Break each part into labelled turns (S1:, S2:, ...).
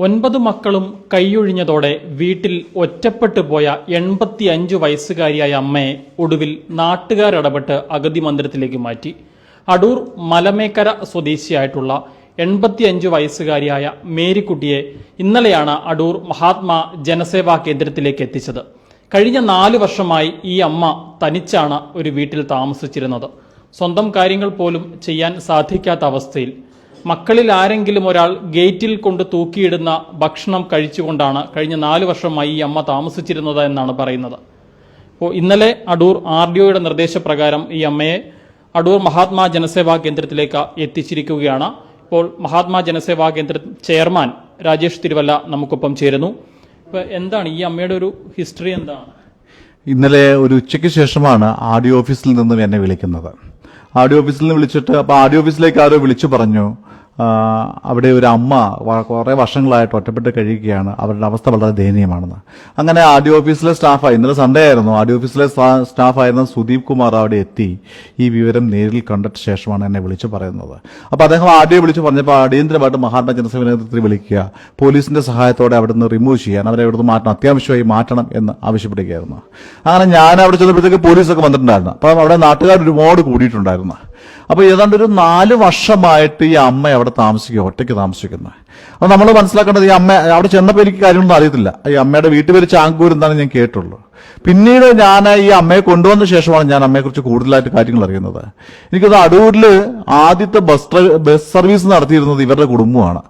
S1: ഒൻപത് മക്കളും കൈയൊഴിഞ്ഞതോടെ വീട്ടിൽ ഒറ്റപ്പെട്ടു പോയ എൺപത്തിയഞ്ചു വയസ്സുകാരിയായ അമ്മയെ ഒടുവിൽ നാട്ടുകാരിടപെട്ട് അഗതി മന്ദിരത്തിലേക്ക് മാറ്റി. അടൂർ മലമേക്കര സ്വദേശിയായിട്ടുള്ള എൺപത്തിയഞ്ച് വയസ്സുകാരിയായ മേരിക്കുട്ടിയെ ഇന്നലെയാണ് അടൂർ മഹാത്മാ ജനസേവാ കേന്ദ്രത്തിലേക്ക് എത്തിച്ചത്. കഴിഞ്ഞ നാല് വർഷമായി ഈ അമ്മ തനിച്ചാണ് ഒരു വീട്ടിൽ താമസിച്ചിരുന്നത്. സ്വന്തം കാര്യങ്ങൾ പോലും ചെയ്യാൻ സാധിക്കാത്ത അവസ്ഥയിൽ മക്കളിൽ ആരെങ്കിലും ഒരാൾ ഗേറ്റിൽ കൊണ്ട് തൂക്കിയിടുന്ന ഭക്ഷണം കഴിച്ചുകൊണ്ടാണ് കഴിഞ്ഞ നാല് വർഷമായി ഈ അമ്മ താമസിച്ചിരുന്നത് എന്നാണ് പറയുന്നത്. അപ്പോൾ ഇന്നലെ അടൂർ ആർ ഡി ഒയുടെ നിർദ്ദേശപ്രകാരം ഈ അമ്മയെ അടൂർ മഹാത്മാ ജനസേവാ കേന്ദ്രത്തിലേക്ക് എത്തിച്ചിരിക്കുകയാണ്. ഇപ്പോൾ മഹാത്മാ ജനസേവാ കേന്ദ്ര ചെയർമാൻ രാജേഷ് തിരുവല്ല നമുക്കൊപ്പം ചേരുന്നു. ഇപ്പോൾ എന്താണ് ഈ അമ്മയുടെ ഒരു ഹിസ്റ്ററി എന്താണ്?
S2: ഇന്നലെ ഒരു ഉച്ചയ്ക്ക് ശേഷമാണ് ആർ ഡി ഓഫീസിൽ നിന്നും എന്നെ വിളിക്കുന്നത്. ആർ ഡി ഓഫീസിൽ നിന്ന് വിളിച്ചിട്ട് അപ്പോൾ ആർ ഡി ഓഫീസിലേക്ക് ആരോ വിളിച്ചു പറഞ്ഞു. അവിടെ ഒരു അമ്മ കുറേ വർഷങ്ങളായിട്ട് ഒറ്റപ്പെട്ട് കഴിയുകയാണ്. അവരുടെ അവസ്ഥ വളരെ ദയനീയമാണെന്ന്. അങ്ങനെ ആർ ഡി ഓഫീസിലെ സ്റ്റാഫായി. ഇന്നലെ സൺഡേ ആയിരുന്നു. ആർ ഡി ഓഫീസിലെ സ്റ്റാ- സ്റ്റാഫായിരുന്ന സുദീപ് കുമാർ അവിടെ എത്തി. ഈ വിവരം നേരിൽ കണ്ടിട്ട് ശേഷമാണ് എന്നെ വിളിച്ചു പറയുന്നത്. അപ്പോൾ അദ്ദേഹം ആർ ഡി വിളിച്ചു പറഞ്ഞപ്പോൾ അടിയന്തരമായിട്ട് മഹാത്മാ ജനസേവന നേതൃത്വത്തിൽ വിളിക്കുക. പോലീസിന്റെ സഹായത്തോടെ അവിടെ നിന്ന് റിമൂവ് ചെയ്യാൻ അവരെ അവിടെ നിന്ന് മാറ്റണം അത്യാവശ്യമായി മാറ്റണം എന്ന് ആവശ്യപ്പെടുകയായിരുന്നു. അങ്ങനെ ഞാൻ അവിടെ ചെന്നപ്പോഴത്തേക്ക് പോലീസൊക്കെ വന്നിട്ടുണ്ടായിരുന്നു. അപ്പം അവിടെ നാട്ടുകാർ ഒരുപാട് കൂടിയിട്ടുണ്ടായിരുന്നു. അപ്പോൾ ഏതാണ്ട് ഒരു നാല് വർഷമായിട്ട് ഈ അമ്മ അവിടെ താമസിക്കുക ഒറ്റയ്ക്ക് താമസിക്കുന്നത് അപ്പോൾ നമ്മൾ മനസ്സിലാക്കേണ്ടത് ഈ അമ്മ അവിടെ ചെന്നപ്പോൾ എനിക്ക് കാര്യമൊന്നും അറിയത്തില്ല. ഈ അമ്മയുടെ വീട്ടിൽ പേര് ചാങ്കൂർ എന്നാണ് ഞാൻ കേട്ടുള്ളൂ. പിന്നീട് ഞാൻ ഈ അമ്മയെ കൊണ്ടുവന്ന ശേഷമാണ് ഞാൻ അമ്മയെക്കുറിച്ച് കൂടുതലായിട്ട് കാര്യങ്ങൾ അറിയുന്നത്. എനിക്കത് അടൂരിൽ ആദ്യത്തെ ബസ് ബസ് സർവീസ് നടത്തിയിരുന്നത് ഇവരുടെ കുടുംബമാണ്.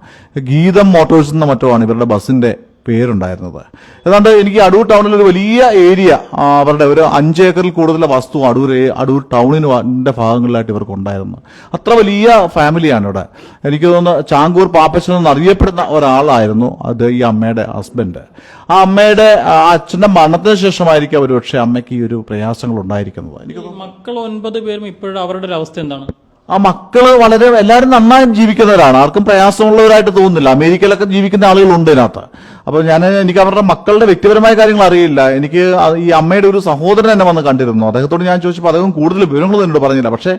S2: ഗീതം മോട്ടോഴ്സ് എന്ന മറ്റോ ആണ് ഇവരുടെ ബസ്സിന്റെ പേരുണ്ടായിരുന്നത്. ഏതാണ്ട് എനിക്ക് അടൂർ ടൗണിൽ ഒരു വലിയ ഏരിയ അവരുടെ ഒരു അഞ്ച് ഏക്കറിൽ കൂടുതൽ വസ്തു അടൂർ അടൂർ ടൗണിന്റെ ഭാഗങ്ങളിലായിട്ട് ഇവർക്ക് ഉണ്ടായിരുന്നു അത്ര വലിയ ഫാമിലിയാണ് ഇവിടെ എനിക്ക് തോന്നുന്നു ചാങ്കൂർ പാപ്പച്ചൻ എന്ന് അറിയപ്പെടുന്ന ഒരാളായിരുന്നു അത് ഈ അമ്മയുടെ ഹസ്ബൻഡ്. ആ അമ്മയുടെ ആ, അച്ഛന്റെ മരണത്തിന് ശേഷമായിരിക്കും ഒരു പക്ഷേ അമ്മയ്ക്ക് ഈ ഒരു പ്രയാസങ്ങൾ ഉണ്ടായിരിക്കുന്നത് എനിക്ക്
S1: മക്കൾ ഒൻപത് പേരും ഇപ്പോഴും അവരുടെ ഒരു അവസ്ഥ എന്താണ്?
S2: ആ മക്കൾ വളരെ എല്ലാവരും നന്നായി ജീവിക്കുന്നവരാണ്. ആർക്കും പ്രയാസമുള്ളവരായിട്ട് തോന്നുന്നില്ല. അമേരിക്കയിലൊക്കെ ജീവിക്കുന്ന ആളുകളുണ്ട് ഇതിനകത്ത്. അപ്പൊ ഞാൻ എനിക്ക് അവരുടെ മക്കളുടെ വ്യക്തിപരമായ കാര്യങ്ങൾ അറിയില്ല. എനിക്ക് ഈ അമ്മയുടെ ഒരു സഹോദരൻ എന്നെ വന്ന് കണ്ടിരുന്നു. അദ്ദേഹത്തോട് ഞാൻ ചോദിച്ചപ്പോൾ അദ്ദേഹം കൂടുതൽ വിവരങ്ങളൊന്നും എന്നോട് പറഞ്ഞില്ല. പക്ഷേ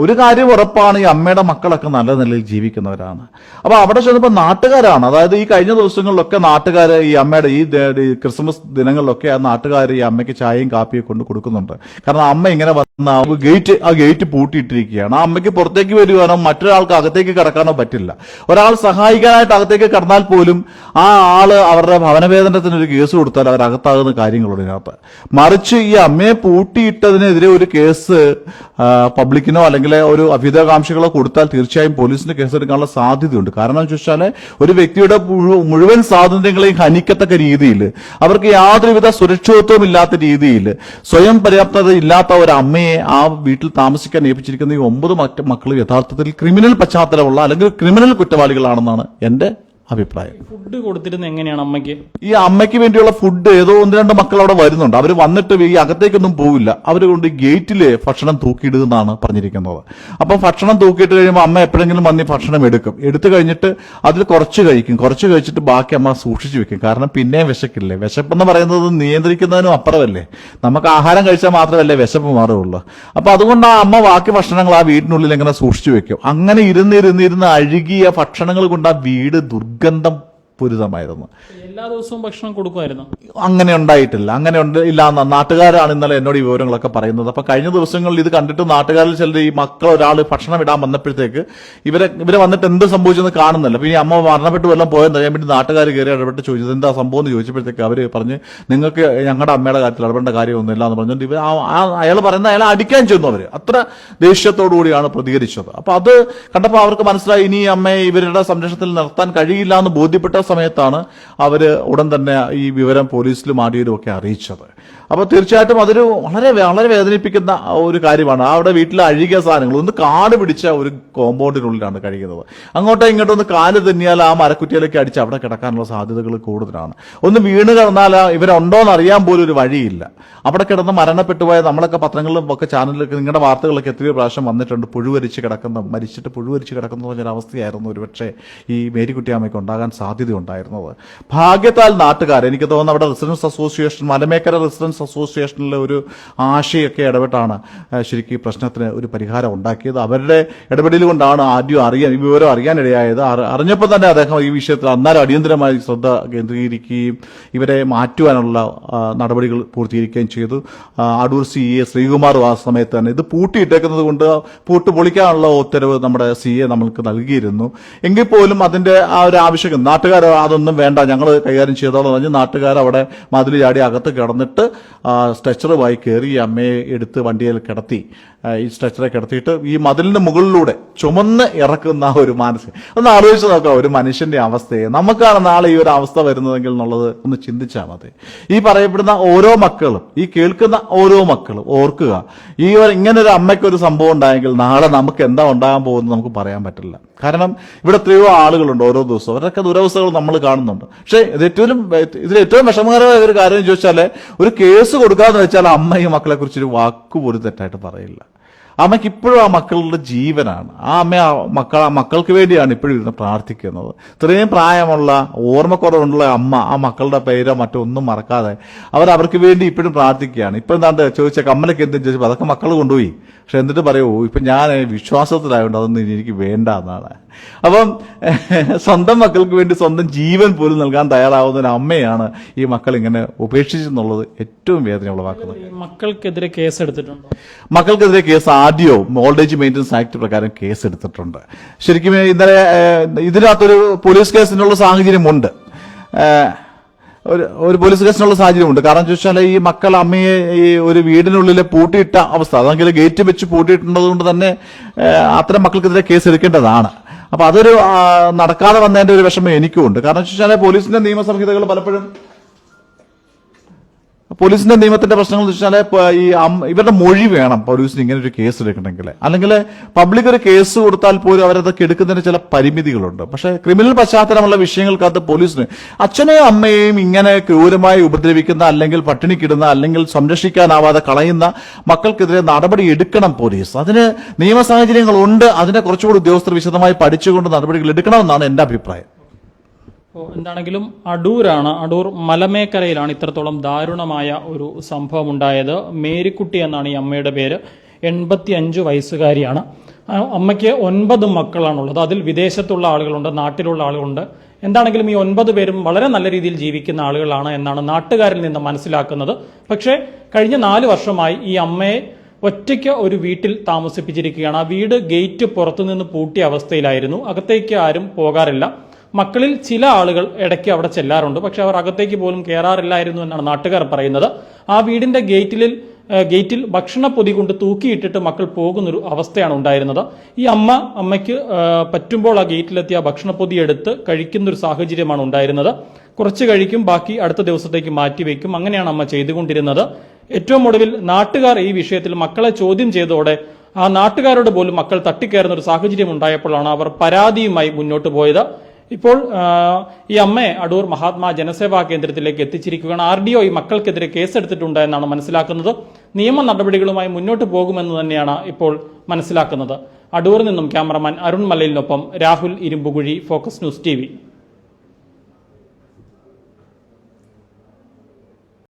S2: ഒരു കാര്യം ഉറപ്പാണ് ഈ അമ്മയുടെ മക്കളൊക്കെ നല്ല നിലയിൽ ജീവിക്കുന്നവരാണ്. അപ്പൊ അവിടെ ചെന്നപ്പോൾ നാട്ടുകാരാണ്. അതായത് ഈ കഴിഞ്ഞ ദിവസങ്ങളിലൊക്കെ നാട്ടുകാർ ഈ അമ്മയുടെ ഈ ക്രിസ്മസ് ദിനങ്ങളിലൊക്കെ ആ നാട്ടുകാർ ഈ അമ്മയ്ക്ക് ചായയും കാപ്പിയും കൊണ്ട് കൊടുക്കുന്നുണ്ട്. കാരണം അമ്മ ഇങ്ങനെ വന്ന ഗേറ്റ് ആ ഗേറ്റ് പൂട്ടിയിട്ടിരിക്കുകയാണ്. ആ അമ്മയ്ക്ക് പുറത്തേക്ക് വരുവാനോ മറ്റൊരാൾക്ക് അകത്തേക്ക് കടക്കാനോ പറ്റില്ല. ഒരാൾ സഹായിക്കാനായിട്ട് അകത്തേക്ക് കടന്നാൽ പോലും ആ ആൾ അവരുടെ ഭവനവേദനത്തിന് ഒരു കേസ് കൊടുത്താൽ അവർ അകത്താകുന്ന കാര്യങ്ങളുണ്ട് ഇതിനകത്ത്. മറിച്ച് ഈ അമ്മയെ പൂട്ടിയിട്ടതിനെതിരെ ഒരു കേസ് പബ്ലിക്കിനോ അല്ലെങ്കിൽ ഒരു അഭ്യുതകാംക്ഷികളോ കൊടുത്താൽ തീർച്ചയായും പോലീസിന് കേസെടുക്കാനുള്ള സാധ്യതയുണ്ട്. കാരണം എന്ന് വെച്ചാൽ ഒരു വ്യക്തിയുടെ മുഴുവൻ സ്വാതന്ത്ര്യങ്ങളെയും ഹനിക്കത്തക്ക രീതിയിൽ അവർക്ക് യാതൊരുവിധ സുരക്ഷിതത്വം ഇല്ലാത്ത രീതിയിൽ സ്വയം പര്യാപ്തത ഇല്ലാത്ത ഒരു അമ്മയെ ആ വീട്ടിൽ താമസിക്കാൻ ഏൽപ്പിച്ചിരിക്കുന്ന ഈ ഒമ്പത് മക്കൾ യഥാർത്ഥത്തിൽ ക്രിമിനൽ പശ്ചാത്തലമുള്ള അല്ലെങ്കിൽ ക്രിമിനൽ കുറ്റവാളികളാണെന്നാണ് എന്റെ അഭിപ്രായം.
S1: ഫുഡ് കൊടുത്തിരുന്നത് എങ്ങനെയാണ് അമ്മയ്ക്ക്?
S2: ഈ അമ്മയ്ക്ക് വേണ്ടിയുള്ള ഫുഡ് ഏതോ ഒന്ന് രണ്ട് മക്കൾ അവിടെ വരുന്നുണ്ട്. അവർ വന്നിട്ട് ഈ അകത്തേക്കൊന്നും പോവില്ല. അവർ കൊണ്ട് ഗേറ്റിൽ ഭക്ഷണം തൂക്കിയിടുക എന്നാണ് പറഞ്ഞിരിക്കുന്നത്. അപ്പം ഭക്ഷണം തൂക്കിയിട്ട് കഴിയുമ്പോൾ അമ്മ എപ്പോഴെങ്കിലും വന്നി ഭക്ഷണം എടുക്കും. എടുത്തു കഴിഞ്ഞിട്ട് അതിൽ കുറച്ച് കഴിക്കും. കുറച്ച് കഴിച്ചിട്ട് ബാക്കി അമ്മ സൂക്ഷിച്ചു വെക്കും. കാരണം പിന്നെയും വിശക്കില്ലേ? വിശപ്പെന്ന് പറയുന്നത് നിയന്ത്രിക്കുന്നതിനും അപ്പുറമല്ലേ? നമുക്ക് ആഹാരം കഴിച്ചാൽ മാത്രമല്ലേ വിശപ്പ് മാറുള്ളൂ അപ്പൊ അതുകൊണ്ട് ആ അമ്മ ബാക്കി ഭക്ഷണങ്ങൾ ആ വീടിനുള്ളിൽ ഇങ്ങനെ സൂക്ഷിച്ചു വെക്കും. അങ്ങനെ ഇരുന്ന് ഇരുന്ന് ഇരുന്ന് അഴുകിയ ഭക്ഷണങ്ങൾ കൊണ്ട് ആ വീട് 跟灯 പൂരിതമായിരുന്നു.
S1: എല്ലാ ദിവസവും ഭക്ഷണം കൊടുക്കുമായിരുന്നു.
S2: അങ്ങനെ ഉണ്ടായിട്ടില്ല. അങ്ങനെ ഉണ്ട് ഇല്ല നാട്ടുകാരാണ് ഇന്നലെ എന്നോട് ഈ വിവരങ്ങളൊക്കെ പറയുന്നത്. അപ്പൊ കഴിഞ്ഞ ദിവസങ്ങളിൽ ഇത് കണ്ടിട്ട് നാട്ടുകാരിൽ ചിലർ ഈ മക്കൾ ഒരാൾ ഭക്ഷണം ഇടാൻ വന്നപ്പോഴത്തേക്ക് ഇവരെ ഇവരെ വന്നിട്ട് എന്ത് സംഭവിച്ചെന്ന് കാണുന്നില്ല. പിന്നെ അമ്മ മരണപ്പെട്ട് വല്ലതും പോയെന്ന് അറിയാൻ വേണ്ടി നാട്ടുകാർ കയറി ഇടപെട്ട് ചോദിച്ചത് എന്താ സംഭവം എന്ന് ചോദിച്ചപ്പോഴത്തേക്ക് അവർ പറഞ്ഞ് നിങ്ങൾക്ക് ഞങ്ങളുടെ അമ്മയുടെ കാര്യത്തിൽ ഇടപെടേണ്ട കാര്യമൊന്നുമില്ല എന്ന് പറഞ്ഞുകൊണ്ട് ഇവർ അയാൾ പറയുന്ന അയാൾ അടിക്കാൻ ചെന്നു അവർ. അത്ര ദേഷ്യത്തോടു കൂടിയാണ് പ്രതികരിച്ചത്. അപ്പൊ അത് കണ്ടപ്പോൾ അവർക്ക് മനസ്സിലായി ഇനി അമ്മയെ ഇവരുടെ സംരക്ഷണത്തിൽ നിർത്താൻ കഴിയില്ല എന്ന് ബോധ്യപ്പെട്ട സമയത്താണ് അവർ ഉടൻ തന്നെ ഈ വിവരം പോലീസിലും ആഡിയോയിലും ഒക്കെ അറിയിച്ചത്. അപ്പോൾ തീർച്ചയായിട്ടും അതൊരു വളരെ വളരെ വേദനിപ്പിക്കുന്ന ഒരു കാര്യമാണ്. അവിടെ വീട്ടിൽ അഴുകിയ സാധനങ്ങൾ ഒന്ന് കാട് പിടിച്ച ഒരു കോമ്പൗണ്ടിനുള്ളിലാണ് കഴിയുന്നത് അങ്ങോട്ടോ ഇങ്ങോട്ടോ ഒന്ന് കാൽ തന്നിയാൽ ആ മരക്കുറ്റിയിലേക്ക് അടിച്ച് അവിടെ കിടക്കാനുള്ള സാധ്യതകൾ കൂടുതലാണ്. ഒന്ന് വീണ് കിടന്നാൽ ഇവരുണ്ടോ എന്ന് അറിയാൻ പോലും ഒരു വഴിയില്ല. അവിടെ കിടന്ന് മരണപ്പെട്ടു പോയ നമ്മളൊക്കെ പത്രങ്ങളിലും ഒക്കെ ചാനലിലൊക്കെ നിങ്ങളുടെ വാർത്തകളൊക്കെ എത്രയോ പ്രാവശ്യം വന്നിട്ടുണ്ട്. പുഴുവരിച്ച് കിടക്കുന്ന മരിച്ചിട്ട് പുഴുവരിച്ച് കിടക്കുന്ന പറഞ്ഞൊരു അവസ്ഥയായിരുന്നു ഒരുപക്ഷെ ഈ മേരിക്കുട്ടിയമ്മയ്ക്ക് ഉണ്ടാകാൻ സാധ്യതയുണ്ടായിരുന്നത് ഭാഗ്യത്താൽ നാട്ടുകാർ എനിക്ക് തോന്നുന്നു അവിടെ റെസിഡൻസ് അസോസിയേഷൻ മലമേക്കര റെസിഡൻസ് അസോസിയേഷനിലെ ഒരു ആശയൊക്കെ ഇടപെട്ടാണ് ശരിക്കും ഈ പ്രശ്നത്തിന് ഒരു പരിഹാരം ഉണ്ടാക്കിയത്. അവരുടെ ഇടപെടൽ കൊണ്ടാണ് ആദ്യം അറിയാൻ ഈ വിവരം അറിയാനിടയായത് അറി- അറിഞ്ഞപ്പോൾ തന്നെ അദ്ദേഹം ഈ വിഷയത്തിൽ അന്നേരം അടിയന്തരമായി ശ്രദ്ധ കേന്ദ്രീകരിക്കുകയും ഇവരെ മാറ്റുവാനുള്ള നടപടികൾ പൂർത്തീകരിക്കുകയും ചെയ്തു. അടൂർ സി എ ശ്രീകുമാർ ആ സമയത്ത് തന്നെ ഇത് പൂട്ടിയിട്ടേക്കുന്നത് കൊണ്ട് പൂട്ട് പൊളിക്കാനുള്ള ഉത്തരവ് നമ്മുടെ സി എ നമ്മൾക്ക് നൽകിയിരുന്നു. എങ്കിൽ പോലും അതിന്റെ ആ ഒരു ആവശ്യം നാട്ടുകാർ അതൊന്നും വേണ്ട ഞങ്ങൾ കൈകാര്യം ചെയ്തോളാം പറഞ്ഞ് നാട്ടുകാർ അവിടെ മതിൽ ചാടി അകത്ത് കിടന്നിട്ട് സ്ട്രെച്ചറുമായി കയറി അമ്മയെ എടുത്ത് വണ്ടിയിൽ കിടത്തി. ഈ സ്ട്രെച്ചറെ കിടത്തിയിട്ട് ഈ മതിലിന് മുകളിലൂടെ ചുമന്ന് ഇറക്കുന്ന ആ ഒരു മാനസിക ഒന്ന് ആലോചിച്ച് നോക്കാം ഒരു മനുഷ്യന്റെ അവസ്ഥയെ. നമുക്കാണ് നാളെ ഈ ഒരു അവസ്ഥ വരുന്നതെങ്കിൽ എന്നുള്ളത് ഒന്ന് ചിന്തിച്ചാൽ മതി. ഈ പറയപ്പെടുന്ന ഓരോ മക്കളും ഈ കേൾക്കുന്ന ഓരോ മക്കളും ഓർക്കുക ഈ ഇങ്ങനെ ഒരു അമ്മയ്ക്ക് ഒരു സംഭവം ഉണ്ടായെങ്കിൽ നാളെ നമുക്ക് എന്താ ഉണ്ടാകാൻ പോകുന്നത് നമുക്ക് പറയാൻ പറ്റില്ല. കാരണം ഇവിടെ എത്രയോ ആളുകളുണ്ട് ഓരോ ദിവസവും. അവരൊക്കെ ദുരവസ്ഥകൾ നമ്മൾ കാണുന്നുണ്ട്. പക്ഷേ ഇത് ഏറ്റവും ഇതിൽ ഏറ്റവും വിഷമകരമായ ഒരു കാര്യം ചോദിച്ചാൽ ഒരു കേസ് കൊടുക്കാന്ന് വെച്ചാൽ അമ്മയും മക്കളെ കുറിച്ച് ഒരു വാക്ക് പോലും തെറ്റായിട്ട് പറയില്ല. അമ്മയ്ക്ക് ഇപ്പോഴും ആ മക്കളുടെ ജീവനാണ്. ആ അമ്മ ആ മക്കൾ ആ മക്കൾക്ക് വേണ്ടിയാണ് ഇപ്പോഴും ഇരുന്ന് പ്രാർത്ഥിക്കുന്നത്. ഇത്രയും പ്രായമുള്ള ഓർമ്മക്കുറവുള്ള അമ്മ ആ മക്കളുടെ പേരോ മറ്റോ ഒന്നും മറക്കാതെ അവർ അവർക്ക് വേണ്ടി ഇപ്പോഴും പ്രാർത്ഥിക്കുകയാണ്. ഇപ്പം എന്താണ്ട് ചോദിച്ച കമ്മലൊക്കെ എന്തും ചോദിച്ചപ്പോൾ അതൊക്കെ മക്കൾ കൊണ്ടുപോയി. പക്ഷെ എന്നിട്ട് പറയൂ ഇപ്പം ഞാൻ വിശ്വാസത്തിലായതുകൊണ്ട് അതൊന്നും എനിക്ക് വേണ്ട എന്നാണ്. അപ്പം സ്വന്തം മക്കൾക്ക് വേണ്ടി സ്വന്തം ജീവൻ പോലും നൽകാൻ തയ്യാറാവുന്ന ഒരു അമ്മയാണ് ഈ മക്കൾ ഇങ്ങനെ ഉപേക്ഷിച്ചെന്നുള്ളത് ഏറ്റവും വേദന ഉളവാക്കുന്നത്
S1: മക്കൾക്കെതിരെ കേസ് എടുത്തിട്ടുണ്ട്
S2: മക്കൾക്കെതിരെ കേസ് ആദ്യവും മോൾഡേജ് ഏജ് മെയിന്റനൻസ് ആക്ട് പ്രകാരം കേസ് എടുത്തിട്ടുണ്ട്. ശരിക്കും ഇന്നലെ ഇതിനകത്തൊരു പോലീസ് കേസിനുള്ള സാഹചര്യമുണ്ട്. ഒരു ഒരു പോലീസ് കേസിനുള്ള സാഹചര്യമുണ്ട്. കാരണം ചോദിച്ചാൽ ഈ മക്കൾ അമ്മയെ ഈ ഒരു വീടിനുള്ളിൽ പൂട്ടിയിട്ട അവസ്ഥ അതെങ്കിൽ ഗേറ്റ് വെച്ച് പൂട്ടിയിട്ടുള്ളത് കൊണ്ട് തന്നെ അത്തരം മക്കൾക്കെതിരെ കേസ് എടുക്കേണ്ടതാണ്. അപ്പൊ അതൊരു നടക്കാതെ വന്നതിന്റെ ഒരു വിഷമം എനിക്കുമുണ്ട്. കാരണം വെച്ചാൽ പോലീസിന്റെ നിയമസംഹിതകൾ പലപ്പോഴും പോലീസിന്റെ നിയമത്തിന്റെ പ്രശ്നങ്ങൾ എന്ന് വെച്ചാൽ ഈ ഇവരുടെ മൊഴി വേണം പോലീസിന് ഇങ്ങനെ ഒരു കേസ് എടുക്കണമെങ്കിൽ. അല്ലെങ്കിൽ പബ്ലിക് ഒരു കേസ് കൊടുത്താൽ പോലും അവരതൊക്കെ എടുക്കുന്നതിന് ചില പരിമിതികളുണ്ട്. പക്ഷെ ക്രിമിനൽ പശ്ചാത്തലമുള്ള വിഷയങ്ങൾക്കകത്ത് പോലീസിന് അച്ഛനെയും അമ്മയെയും ഇങ്ങനെ ക്രൂരമായി ഉപദ്രവിക്കുന്ന അല്ലെങ്കിൽ പട്ടിണിക്കിടുന്ന അല്ലെങ്കിൽ സംരക്ഷിക്കാനാവാതെ കളയുന്ന മക്കൾക്കെതിരെ നടപടി എടുക്കണം പോലീസ്. അതിന് നിയമ സാഹചര്യങ്ങളുണ്ട് അതിനെ കുറച്ചുകൂടി ഉദ്യോഗസ്ഥർ വിശദമായി പഠിച്ചുകൊണ്ട് നടപടികൾ എടുക്കണമെന്നാണ് എന്റെ അഭിപ്രായം.
S1: അപ്പോൾ എന്താണെങ്കിലും അടൂരാണ് അടൂർ മലമേക്കരയിലാണ് ഇത്രത്തോളം ദാരുണമായ ഒരു സംഭവം ഉണ്ടായത് മേരിക്കുട്ടി എന്നാണ് ഈ അമ്മയുടെ പേര്. എൺപത്തി അഞ്ച് വയസ്സുകാരിയാണ് അമ്മയ്ക്ക് ഒൻപത് മക്കളാണുള്ളത്. അതിൽ വിദേശത്തുള്ള ആളുകളുണ്ട് നാട്ടിലുള്ള ആളുകളുണ്ട്. എന്താണെങ്കിലും ഈ ഒൻപത് പേരും വളരെ നല്ല രീതിയിൽ ജീവിക്കുന്ന ആളുകളാണ് എന്നാണ് നാട്ടുകാരിൽ നിന്ന് മനസ്സിലാക്കുന്നത്. പക്ഷേ കഴിഞ്ഞ നാല് വർഷമായി ഈ അമ്മയെ ഒറ്റയ്ക്ക് ഒരു വീട്ടിൽ താമസിപ്പിച്ചിരിക്കുകയാണ്. ആ വീട് ഗേറ്റ് പുറത്തുനിന്ന് പൂട്ടിയ അവസ്ഥയിലായിരുന്നു. അകത്തേക്ക് ആരും പോകാറില്ല. മക്കളിൽ ചില ആളുകൾ ഇടയ്ക്ക് അവിടെ ചെല്ലാറുണ്ട്. പക്ഷെ അവർ അകത്തേക്ക് പോലും കയറാറില്ലായിരുന്നു എന്നാണ് നാട്ടുകാർ പറയുന്നത്. ആ വീടിന്റെ ഗേറ്റിൽ ഗേറ്റിൽ ഗേറ്റിൽ പൊതി കൊണ്ട് തൂക്കിയിട്ടിട്ട് മക്കൾ പോകുന്നൊരു അവസ്ഥയാണ് ഉണ്ടായിരുന്നത്. ഈ അമ്മ അമ്മയ്ക്ക് പറ്റുമ്പോൾ ആ ഗേറ്റിലെത്തിയ ഭക്ഷണപ്പൊതി എടുത്ത് കഴിക്കുന്നൊരു സാഹചര്യമാണ് ഉണ്ടായിരുന്നത്. കുറച്ച് കഴിക്കും ബാക്കി അടുത്ത ദിവസത്തേക്ക് മാറ്റിവെക്കും അങ്ങനെയാണ് അമ്മ ചെയ്തുകൊണ്ടിരുന്നത്. ഏറ്റവും ഒടുവിൽ നാട്ടുകാർ ഈ വിഷയത്തിൽ മക്കളെ ചോദ്യം ചെയ്തതോടെ ആ നാട്ടുകാരോട് പോലും മക്കൾ തട്ടിക്കയറുന്ന ഒരു സാഹചര്യം ഉണ്ടായപ്പോഴാണ് അവർ പരാതിയുമായി മുന്നോട്ട് പോയത്. ഇപ്പോൾ ഈ അമ്മയെ അടൂർ മഹാത്മാ ജനസേവാ കേന്ദ്രത്തിലേക്ക് എത്തിച്ചിരിക്കുകയാണ്. ആർ ഡി ഒ ഈ മക്കൾക്കെതിരെ കേസെടുത്തിട്ടുണ്ട് എന്നാണ് മനസ്സിലാക്കുന്നത്. നിയമ നടപടികളുമായി മുന്നോട്ട് പോകുമെന്ന് തന്നെയാണ് ഇപ്പോൾ മനസ്സിലാക്കുന്നത്. അടൂറിൽ നിന്നും cameraman Arun മലയിലിനൊപ്പം Rahul Irumbukuzhi focus news T